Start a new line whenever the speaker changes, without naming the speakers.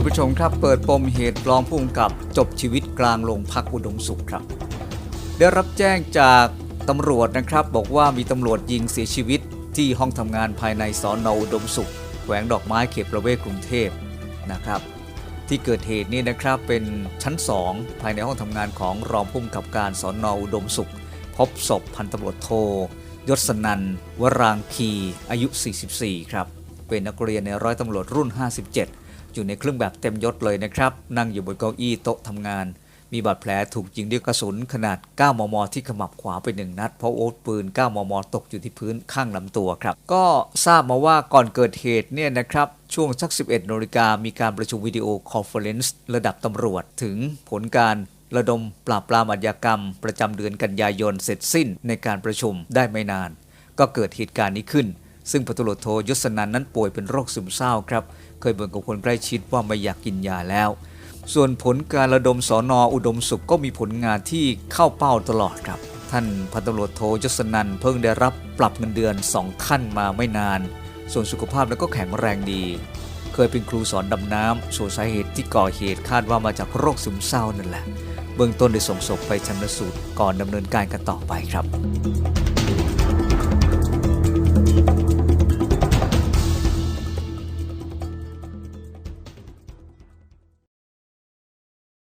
คุณผู้ชมครับ เปิดปมเหตุรองผู้กำกับจบชีวิตกลางโรงพักอุดมสุขครับ ได้รับแจ้งจากตำรวจนะครับ บอกว่ามีตำรวจยิงเสียชีวิตที่ห้องทำงานภายในสอนออุดมสุขแขวงดอกไม้เขตประเวศกรุงเทพนะครับ ที่เกิดเหตุนี่นะครับเป็นชั้น 2 ภายในห้องทำงานของรองผู้กำกับการสอนออุดมสุข พบศพพันตำรวจโทยศนันวรางคีอายุ 44 ครับ เป็นนักเรียนในร้อยตำรวจรุ่น 57 อยู่ในเครื่องแบบเต็มยศเลยนะครับ นั่งอยู่บนเก้าอี้โต๊ะทำงาน มีบาดแผลถูกยิงด้วยกระสุนขนาด 9 มม ที่ขมับขวาไปหนึ่งนัด เพราะโอ๊ตปืน 9 มม ตกอยู่ที่พื้นข้างลำตัวครับ ก็ทราบมาว่าก่อนเกิดเหตุเนี่ยนะครับช่วงสัก 11นาฬิกามีการประชุมวิดีโอคอนเฟอเรนซ์ระดับตำรวจถึงผลการระดมปราบปรามอาชญากรรม ประจำเดือนกันยายนเสร็จสิ้นในการประชุมได้ไม่นาน ก็เกิดเหตุการณ์นี้ขึ้น ซึ่งพลตำรวจโทยศนันนั้นป่วยเป็นโรคซึมเศร้าครับ เคยบ่นกับคนใกล้ชิดว่าไม่อยากกินยาแล้ว ส่วนผลการระดมสอนออุดมสุขก็มีผลงานที่เข้าเป้าตลอดครับ ท่านพันตำรวจโทยศนันเพิ่งได้รับปรับเงินเดือน2ขั้นมาไม่นาน ส่วนสุขภาพแล้วก็แข็งแรงดี เคยเป็นครูสอนดำน้ำส่วนสาเหตุที่ก่อเหตุคาดว่ามาจากโรคซึมเศร้านั่นแหละ เบื้องต้นได้ส่งศพไปชันสูตรก่อนดำเนินการกันต่อไปครับ